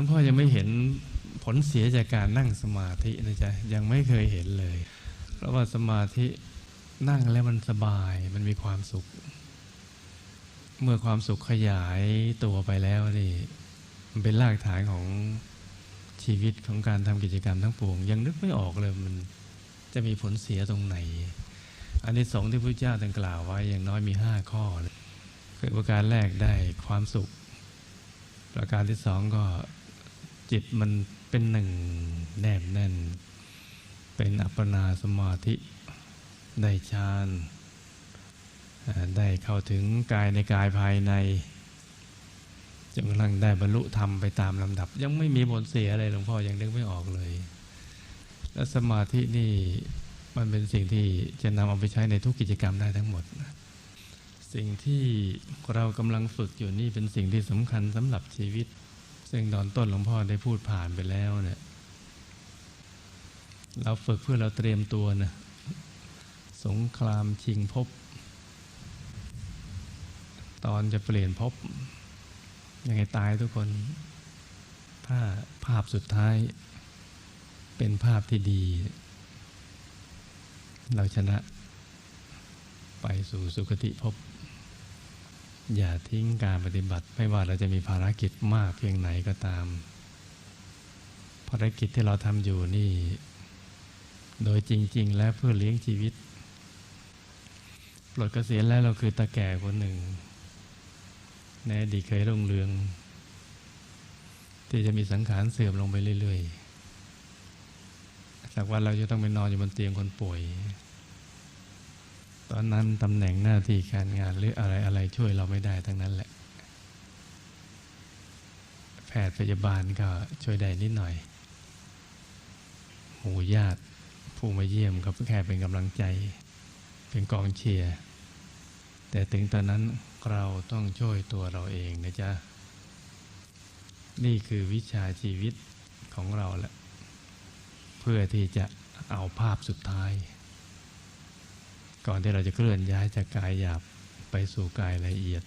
วงพ่อยังไม่เห็นผลเสียจากการนั่งสมาธินะจ๊ะยังไม่เคยเห็นเลย เพราะว่าสมาธินั่งแล้วมันสบายมันมีความสุข เมื่อความสุขขยายตัวไปแล้วนี่มันเป็นรากฐานของชีวิตของการทำกิจกรรมทั้งปวง ยังนึกไม่ออกเลยมันจะมีผลเสียตรงไหน อันนี้สองที่พระเจ้าตรัสกล่าวไว้อย่างน้อยมีห้าข้อเลยคือประการแรกได้ความสุข ประการที่สองก็ จิตมันเป็นหนึ่งแนบแน่น เป็นอัปปนาสมาธิได้ฌานได้เข้าถึงกายในกายภายในจนกระทั่งได้บรรลุธรรมไปตามลำดับ ยังไม่มีผลเสียอะไรหลวงพ่อยังนึกไม่ออกเลย และสมาธินี่มันเป็นสิ่งที่จะนำเอาไปใช้ในทุกกิจกรรมได้ทั้งหมด สิ่งที่เรากำลังฝึกอยู่นี่เป็นสิ่งที่สำคัญสำหรับชีวิต ซึ่งตอนต้นหลวงพ่อได้พูดผ่านไปแล้วเนี่ยเราฝึกเพื่อเราเตรียมตัวนะสงครามชิงภพตอนจะเปลี่ยนภพยังไงตายทุกคนถ้าภาพสุดท้ายเป็นภาพที่ดี เราชนะไปสู่สุคติภพ อย่าทิ้งการปฏิบัติ ไม่ว่าเราจะมีภารกิจมากเพียงไหนก็ตาม ภารกิจที่เราทำอยู่นี่ โดยจริง ๆ แล้วเพื่อเลี้ยงชีวิต ปลดเกษียณแล้วเราคือตาแก่คนหนึ่ง ในอดีตเคยรุ่งเรือง ที่จะมีสังขารเสื่อมลงไปเรื่อยๆสักวันเราจะต้องไปนอนอยู่บนเตียงคนป่วย ตอนนั้นตำแหน่งหน้าที่การงานหรืออะไรอะไรช่วยเราไม่ได้ทั้งนั้นแหละ แพทย์พยาบาลก็ช่วยได้นิดหน่อยหมู่ญาติผู้มาเยี่ยมก็แค่เป็นกำลังใจ เป็นกองเชียร์แต่ถึงตอนนั้นเราต้องช่วยตัวเราเองนะจ๊ะ นี่คือวิชาชีวิตของเราแหละ เพื่อที่จะเอาภาพสุดท้าย ก่อนที่เราจะเคลื่อนย้ายจากกายหยาบไปสู่กายละเอียด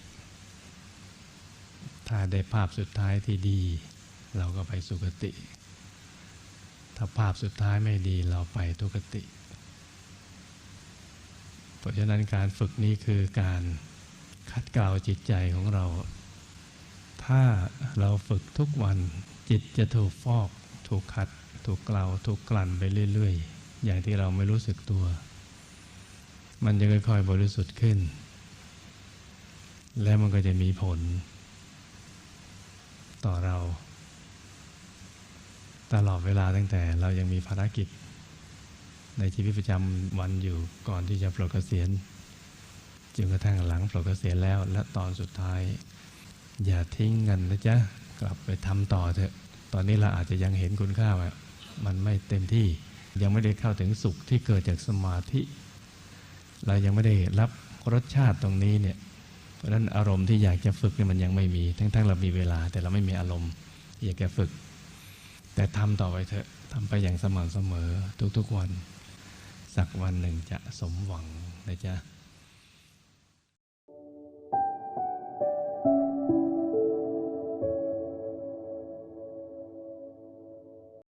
ถ้าได้ภาพสุดท้ายที่ดี เราก็ไปสุคติ ถ้าภาพสุดท้ายไม่ดีเราไปทุกติ เพราะฉะนั้นการฝึกนี้คือการคัดเกลาจิตใจของเรา ถ้าเราฝึกทุกวันจิตจะถูกฟอก ถูกคัด ถูกเกลาถูกกลั่นไปเรื่อย ๆ อย่างที่เราไม่รู้สึกตัว มันจะค่อยๆบริสุทธิ์ขึ้น และมันก็จะมีผล ต่อเรา ตลอดเวลาตั้งแต่เรายังมีภารกิจ ในชีวิตประจำวันอยู่ก่อนที่จะปลดเกษียณจนกระทั่งหลังปลดเกษียณแล้ว และตอนสุดท้าย อย่าทิ้งกันนะจ๊ะ กลับไปทำต่อเถอะ ตอนนี้เราอาจจะยังเห็นคุณค่าว่ามันไม่เต็มที่ ยังไม่ได้เข้าถึงสุขที่เกิดจากสมาธิ เรายังไม่ได้รับรสชาติตรงนี้เนี่ยเพราะฉะนั้นอารมณ์ที่อยากจะฝึกเนี่ยมันยังไม่มี ทั้งๆเรามีเวลา แต่เราไม่มีอารมณ์อยากจะฝึก แต่ทำต่อไปเถอะทำไปอย่างสม่ำเสมอทุกๆวัน สักวันหนึ่งจะสมหวังนะจ๊ะ